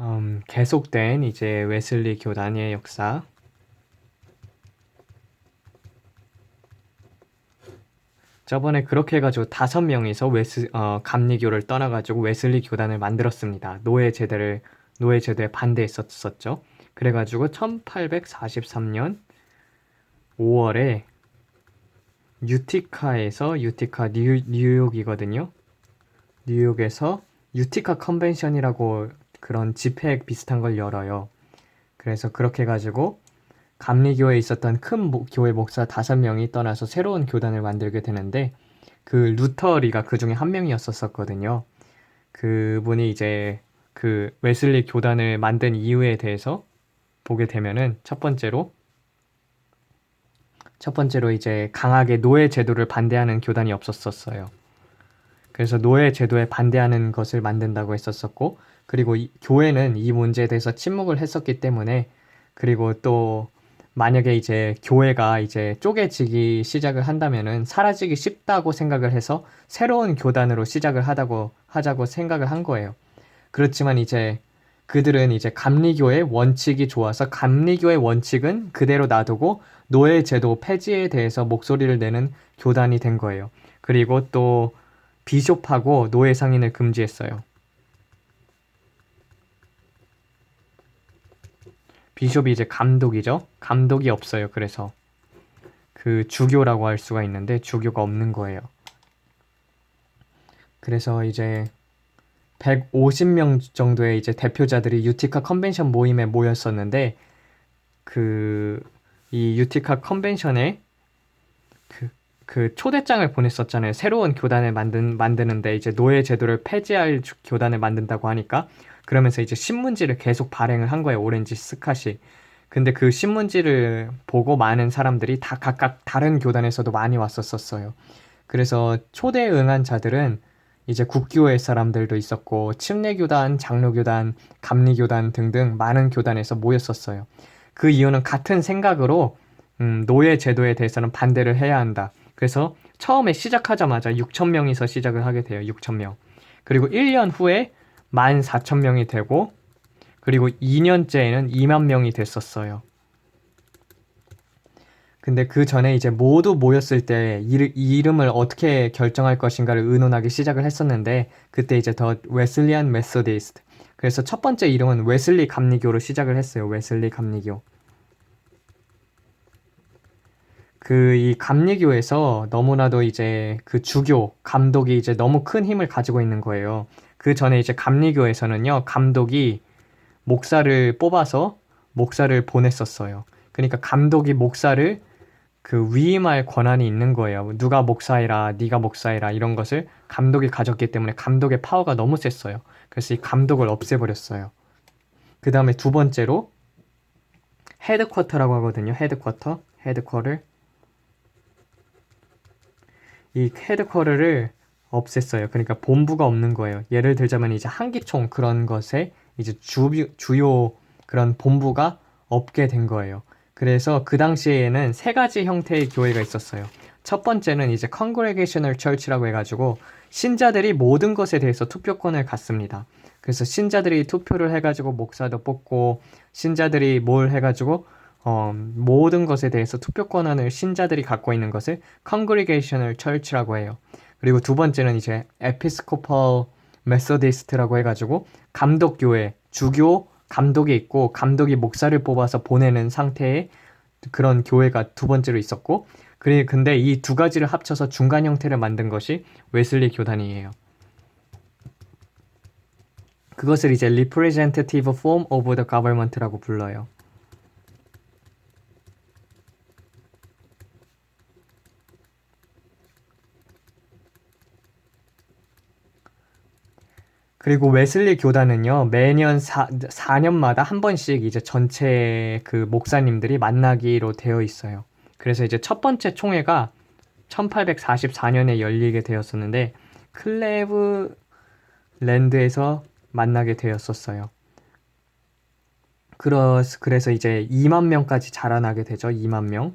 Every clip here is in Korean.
음, 계속된 이제 웨슬리 교단의 역사. 저번에 그렇게 해가지고 다섯 명이서 웨스 어, 감리교를 떠나가지고 웨슬리 교단을 만들었습니다. 노예 제도를 노예 제도에 반대했었었죠. 그래가지고 1843년 5월에 유티카에서 유티카 뉴, 뉴욕이거든요. 뉴욕에서 유티카 컨벤션이라고 그런 집회 비슷한 걸 열어요. 그래서 그렇게 해가지고 감리교에 있었던 큰 모- 교회 목사 다섯 명이 떠나서 새로운 교단을 만들게 되는데 그 루터리가 그 중에 한 명이었었거든요. 그분이 이제 그 웨슬리 교단을 만든 이유에 대해서 보게 되면은 첫 번째로 첫 번째로 이제 강하게 노예 제도를 반대하는 교단이 없었었어요. 그래서 노예 제도에 반대하는 것을 만든다고 했었었고, 그리고 이- 교회는 이 문제에 대해서 침묵을 했었기 때문에, 그리고 또 만약에 이제 교회가 이제 쪼개지기 시작을 한다면은 사라지기 쉽다고 생각을 해서 새로운 교단으로 시작을 하다고 하자고 생각을 한 거예요. 그렇지만 이제 그들은 이제 감리교의 원칙이 좋아서 감리교의 원칙은 그대로 놔두고 노예 제도 폐지에 대해서 목소리를 내는 교단이 된 거예요. 그리고 또 비숍하고 노예 상인을 금지했어요. 비숍이 이제 감독이죠. 감독이 없어요. 그래서 그 주교라고 할 수가 있는데 주교가 없는 거예요. 그래서 이제 150명 정도의 이제 대표자들이 유티카 컨벤션 모임에 모였었는데 그 이 유티카 컨벤션에 그, 그 초대장을 보냈었잖아요. 새로운 교단을 만든 만드는데 이제 노예 제도를 폐지할 주- 교단을 만든다고 하니까 그러면서 이제 신문지를 계속 발행을 한 거예요. 오렌지 스카시. 근데 그 신문지를 보고 많은 사람들이 다 각각 다른 교단에서도 많이 왔었었어요. 그래서 초대에 응한 자들은 이제 국교회 사람들도 있었고 침례교단, 장로교단, 감리교단 등등 많은 교단에서 모였었어요. 그 이유는 같은 생각으로 음, 노예 제도에 대해서는 반대를 해야 한다. 그래서 처음에 시작하자마자 6천 명이서 시작을 하게 돼요. 6천 명. 그리고 1년 후에 14,000명이 되고 그리고 2년째에는 2만 명이 됐었어요. 근데 그 전에 이제 모두 모였을 때 이, 이름을 어떻게 결정할 것인가를 의논하기 시작을 했었는데 그때 이제 더 웨슬리안 메소디스트 그래서 첫 번째 이름은 웨슬리 감리교로 시작을 했어요. 웨슬리 감리교. 그 이 감리교에서 너무나도 이제 그 주교 감독이 이제 너무 큰 힘을 가지고 있는 거예요. 그 전에 이제 감리교에서는요 감독이 목사를 뽑아서 목사를 보냈었어요. 그러니까 감독이 목사를 그 위임할 권한이 있는 거예요. 누가 목사해라, 네가 목사해라 이런 것을 감독이 가졌기 때문에 감독의 파워가 너무 셌어요. 그래서 이 감독을 없애버렸어요. 그 다음에 두 번째로 헤드쿼터라고 하거든요. 헤드쿼터, 헤드쿼터. 이 헤드 쿼터를 없앴어요. 그러니까 본부가 없는 거예요. 예를 들자면 이제 한기총 그런 것에 이제 주, 주요 그런 본부가 없게 된 거예요. 그래서 그 당시에는 세 가지 형태의 교회가 있었어요. 첫 번째는 이제 Congregational Church라고 해가지고 신자들이 모든 것에 대해서 투표권을 갖습니다. 그래서 신자들이 투표를 해가지고 목사도 뽑고 신자들이 뭘 해가지고 어, 모든 것에 대해서 투표 권한을 신자들이 갖고 있는 것을 Congregational Church라고 해요. 그리고 두 번째는 이제 Episcopal Methodist라고 해가지고 감독교회, 주교 감독이 있고 감독이 목사를 뽑아서 보내는 상태의 그런 교회가 두 번째로 있었고 그래 근데 이 두 가지를 합쳐서 중간 형태를 만든 것이 웨슬리 교단이에요. 그것을 이제 Representative Form of the Government라고 불러요. 그리고 웨슬리 교단은요, 매년 4, 4년마다 한 번씩 이제 전체 그 목사님들이 만나기로 되어 있어요. 그래서 이제 첫 번째 총회가 1844년에 열리게 되었었는데, 클레브 랜드에서 만나게 되었었어요. 그래서 이제 2만 명까지 자라나게 되죠. 2만 명.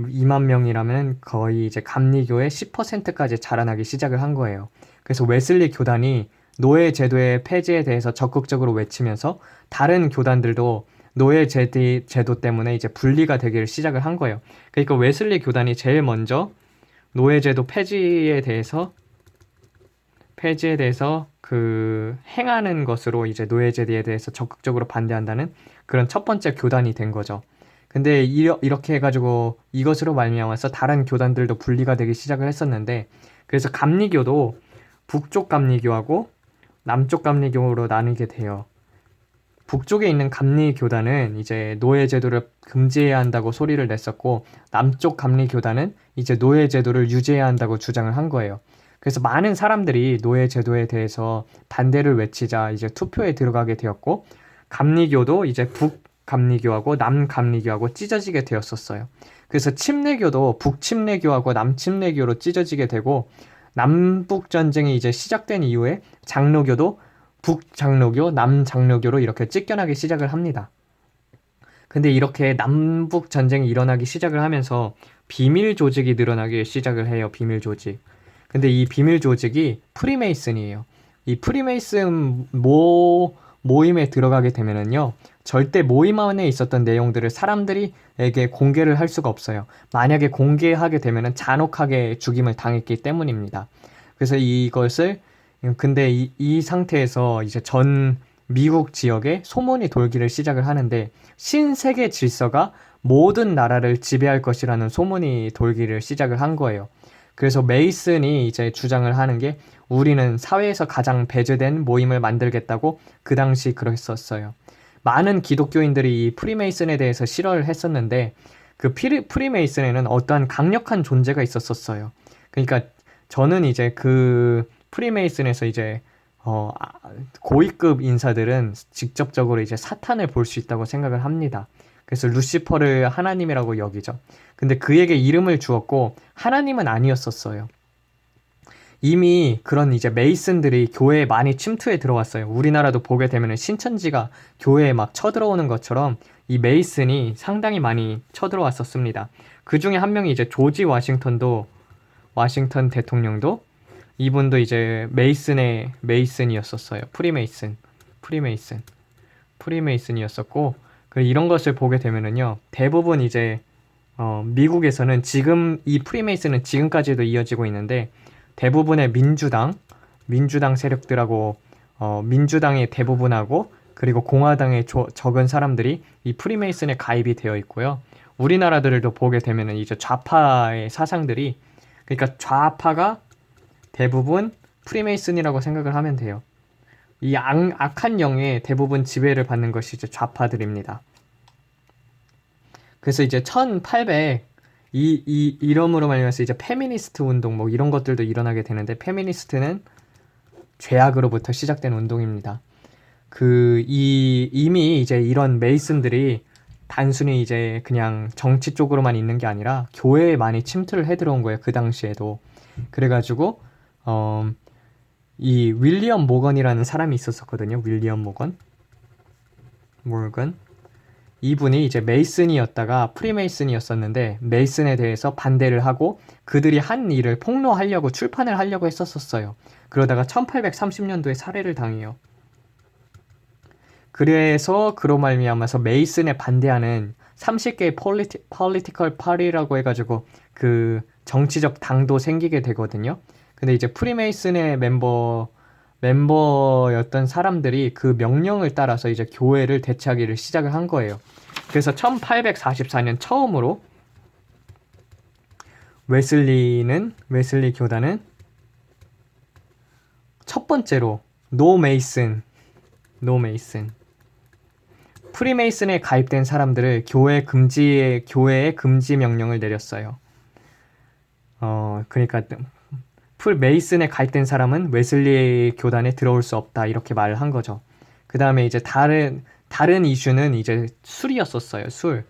2만 명이라면 거의 이제 감리교의 10%까지 자라나기 시작을 한 거예요. 그래서 웨슬리 교단이 노예 제도의 폐지에 대해서 적극적으로 외치면서 다른 교단들도 노예 제도, 제도 때문에 이제 분리가 되기를 시작을 한 거예요. 그러니까 웨슬리 교단이 제일 먼저 노예 제도 폐지에 대해서 폐지에 대해서 그 행하는 것으로 이제 노예 제도에 대해서 적극적으로 반대한다는 그런 첫 번째 교단이 된 거죠. 근데 이러, 이렇게 해가지고 이것으로 말미암아서 다른 교단들도 분리가 되기 시작을 했었는데 그래서 감리교도 북쪽 감리교하고 남쪽 감리교로 나뉘게 돼요. 북쪽에 있는 감리교단은 이제 노예 제도를 금지해야 한다고 소리를 냈었고 남쪽 감리교단은 이제 노예 제도를 유지해야 한다고 주장을 한 거예요. 그래서 많은 사람들이 노예 제도에 대해서 반대를 외치자 이제 투표에 들어가게 되었고 감리교도 이제 북 감리교하고 남 감리교하고 찢어지게 되었었어요. 그래서 침례교도 북 침례교하고 남 침례교로 찢어지게 되고 남북 전쟁이 이제 시작된 이후에 장로교도 북장로교, 남장로교로 이렇게 찢겨나기 시작을 합니다. 근데 이렇게 남북 전쟁이 일어나기 시작을 하면서 비밀 조직이 늘어나기 시작을 해요. 비밀 조직. 근데 이 비밀 조직이 프리메이슨이에요. 이 프리메이슨 모 모임에 들어가게 되면은요. 절대 모임 안에 있었던 내용들을 사람들이에게 공개를 할 수가 없어요. 만약에 공개하게 되면은 잔혹하게 죽임을 당했기 때문입니다. 그래서 이것을 근데 이, 이 상태에서 이제 전 미국 지역에 소문이 돌기를 시작을 하는데 신세계 질서가 모든 나라를 지배할 것이라는 소문이 돌기를 시작을 한 거예요. 그래서 메이슨이 이제 주장을 하는 게 우리는 사회에서 가장 배제된 모임을 만들겠다고 그 당시 그랬었어요. 많은 기독교인들이 이 프리메이슨에 대해서 싫어를 했었는데 그 피리, 프리메이슨에는 어떠한 강력한 존재가 있었었어요. 그러니까 저는 이제 그 프리메이슨에서 이제 어, 아, 고위급 인사들은 직접적으로 이제 사탄을 볼 수 있다고 생각을 합니다. 그래서 루시퍼를 하나님이라고 여기죠. 근데 그에게 이름을 주었고 하나님은 아니었었어요. 이미 그런 이제 메이슨들이 교회에 많이 침투해 들어왔어요. 우리나라도 보게 되면 신천지가 교회에 막 쳐들어오는 것처럼 이 메이슨이 상당히 많이 쳐들어왔었습니다. 그 중에 한 명이 이제 조지 워싱턴도 워싱턴 대통령도 이분도 이제 메이슨의 메이슨이었었어요. 프리메이슨, 프리메이슨, 프리메이슨이었었고 그 이런 것을 보게 되면은요 대부분 이제 어, 미국에서는 지금 이 프리메이슨은 지금까지도 이어지고 있는데 대부분의 민주당, 민주당 세력들하고 어, 민주당의 대부분하고 그리고 공화당의 조, 적은 사람들이 이 프리메이슨에 가입이 되어 있고요. 우리나라들도 보게 되면은 이제 좌파의 사상들이 그러니까 좌파가 대부분 프리메이슨이라고 생각을 하면 돼요. 이 악, 악한 영의 대부분 지배를 받는 것이 이제 좌파들입니다. 그래서 이제 1800 이, 이 이름으로 말미암아서 이제 페미니스트 운동 뭐 이런 것들도 일어나게 되는데 페미니스트는 죄악으로부터 시작된 운동입니다. 그 이 이미 이제 이런 메이슨들이 단순히 이제 그냥 정치 쪽으로만 있는 게 아니라 교회에 많이 침투를 해 들어온 거예요. 그 당시에도. 그래가지고 어, 이 윌리엄 모건이라는 사람이 있었었거든요. 윌리엄 모건. 모건. 이분이 이제 메이슨이었다가 프리메이슨이었었는데 메이슨에 대해서 반대를 하고 그들이 한 일을 폭로하려고 출판을 하려고 했었었어요. 그러다가 1830년도에 살해를 당해요. 그래서 그로 말미암아서 메이슨에 반대하는 30개의 폴리티, 폴리티컬 파리라고 해가지고 그 정치적 당도 생기게 되거든요. 근데 이제 프리메이슨의 멤버 멤버였던 사람들이 그 명령을 따라서 이제 교회를 대체하기를 시작을 한 거예요. 그래서 1844년 처음으로 웨슬리는 웨슬리 교단은 첫 번째로 노 메이슨 노 메이슨 프리메이슨에 가입된 사람들을 교회 금지에 교회에 금지 명령을 내렸어요. 어 그러니까 풀 메이슨에 가입된 사람은 웨슬리 교단에 들어올 수 없다 이렇게 말을 한 거죠. 그 다음에 이제 다른 다른 이슈는 이제 술이었었어요. 술.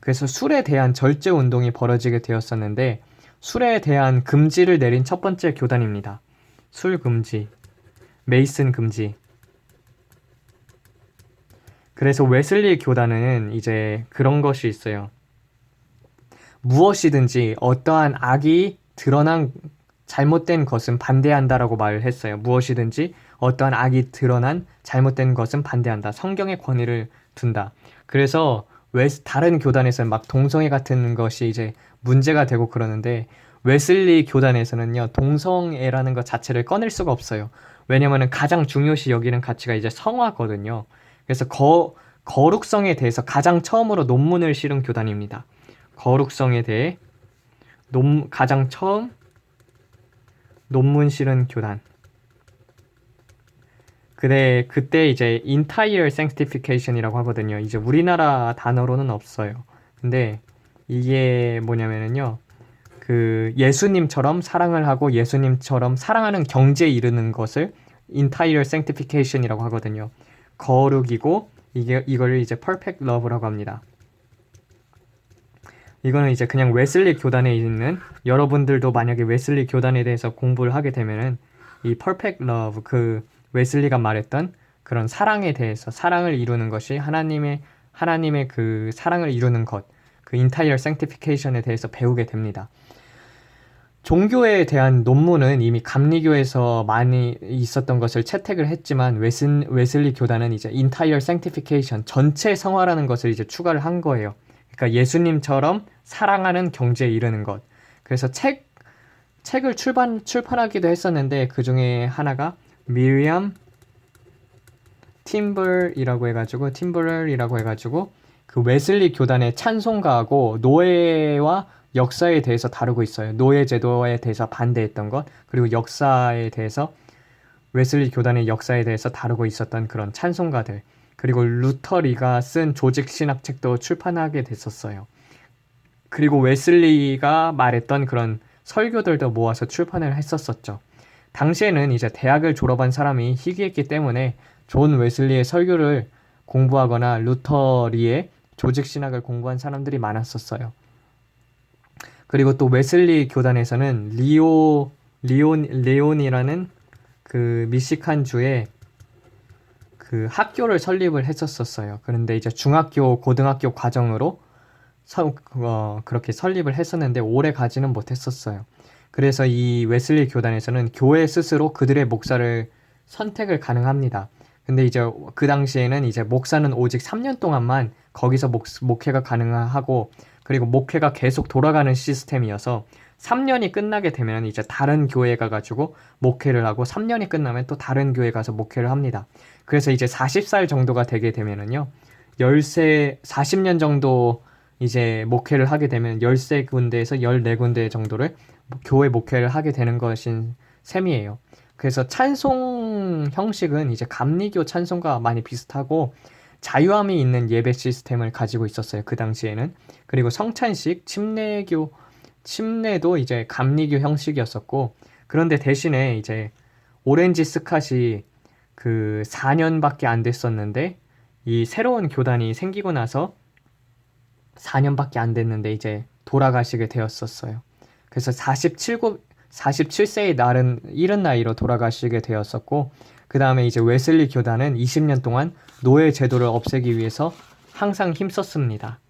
그래서 술에 대한 절제 운동이 벌어지게 되었었는데 술에 대한 금지를 내린 첫 번째 교단입니다. 술 금지, 메이슨 금지. 그래서 웨슬리 교단은 이제 그런 것이 있어요. 무엇이든지 어떠한 악이 드러난 잘못된 것은 반대한다라고 말을 했어요. 무엇이든지 어떠한 악이 드러난 잘못된 것은 반대한다. 성경의 권위를 둔다. 그래서 웨스 다른 교단에서는 막 동성애 같은 것이 이제 문제가 되고 그러는데 웨슬리 교단에서는요 동성애라는 것 자체를 꺼낼 수가 없어요. 왜냐면은 가장 중요시 여기는 가치가 이제 성화거든요. 그래서 거 거룩성에 대해서 가장 처음으로 논문을 실은 교단입니다. 거룩성에 대해 논 가장 처음 논문 실은 교단. 그래 그때 이제 entire sanctification이라고 하거든요. 이제 우리나라 단어로는 없어요. 근데 이게 뭐냐면은요. 그 예수님처럼 사랑을 하고 예수님처럼 사랑하는 경지에 이르는 것을 entire sanctification이라고 하거든요. 거룩이고 이게 이걸 이제 perfect love라고 합니다. 이거는 이제 그냥 웨슬리 교단에 있는 여러분들도 만약에 웨슬리 교단에 대해서 공부를 하게 되면은 이 perfect love 그 웨슬리가 말했던 그런 사랑에 대해서 사랑을 이루는 것이 하나님의 하나님의 그 사랑을 이루는 것, 그 entire sanctification에 대해서 배우게 됩니다. 종교에 대한 논문은 이미 감리교에서 많이 있었던 것을 채택을 했지만 웨슨, 웨슬리 교단은 이제 entire sanctification 전체 성화라는 것을 이제 추가를 한 거예요. 그러니까 예수님처럼 사랑하는 경지에 이르는 것. 그래서 책 책을 출판 출판하기도 했었는데 그 중에 하나가 미리엄 팀블이라고 해가지고 팀블이라고 해가지고 그 웨슬리 교단의 찬송가하고 노예와 역사에 대해서 다루고 있어요. 노예 제도에 대해서 반대했던 것 그리고 역사에 대해서 웨슬리 교단의 역사에 대해서 다루고 있었던 그런 찬송가들 그리고 루터리가 쓴 조직 신학 책도 출판하게 됐었어요. 그리고 웨슬리가 말했던 그런 설교들도 모아서 출판을 했었었죠. 당시에는 이제 대학을 졸업한 사람이 희귀했기 때문에 존 웨슬리의 설교를 공부하거나 루터리의 조직 신학을 공부한 사람들이 많았었어요. 그리고 또 웨슬리 교단에서는 리오 리온 레온이라는 그 미시칸 주에 그 학교를 설립을 했었었어요. 그런데 이제 중학교, 고등학교 과정으로 서, 어, 그렇게 설립을 했었는데 오래 가지는 못했었어요. 그래서 이 웨슬리 교단에서는 교회 스스로 그들의 목사를 선택을 가능합니다. 근데 이제 그 당시에는 이제 목사는 오직 3년 동안만 거기서 목, 목회가 가능하고 그리고 목회가 계속 돌아가는 시스템이어서 3년이 끝나게 되면 이제 다른 교회 가가지고 목회를 하고 3년이 끝나면 또 다른 교회 가서 목회를 합니다. 그래서 이제 40살 정도가 되게 되면은요. 13, 40년 정도 이제 목회를 하게 되면 13군데에서 14군데 정도를 교회 목회를 하게 되는 것인 셈이에요. 그래서 찬송 형식은 이제 감리교 찬송과 많이 비슷하고 자유함이 있는 예배 시스템을 가지고 있었어요. 그 당시에는. 그리고 성찬식, 침례교, 침례도 이제 감리교 형식이었었고 그런데 대신에 이제 오렌지 스캇이 그 4년밖에 안 됐었는데 이 새로운 교단이 생기고 나서 4년밖에 안 됐는데 이제 돌아가시게 되었었어요. 그래서 47고 47세의 날은 이른 나이로 돌아가시게 되었었고 그 다음에 이제 웨슬리 교단은 20년 동안 노예 제도를 없애기 위해서 항상 힘썼습니다.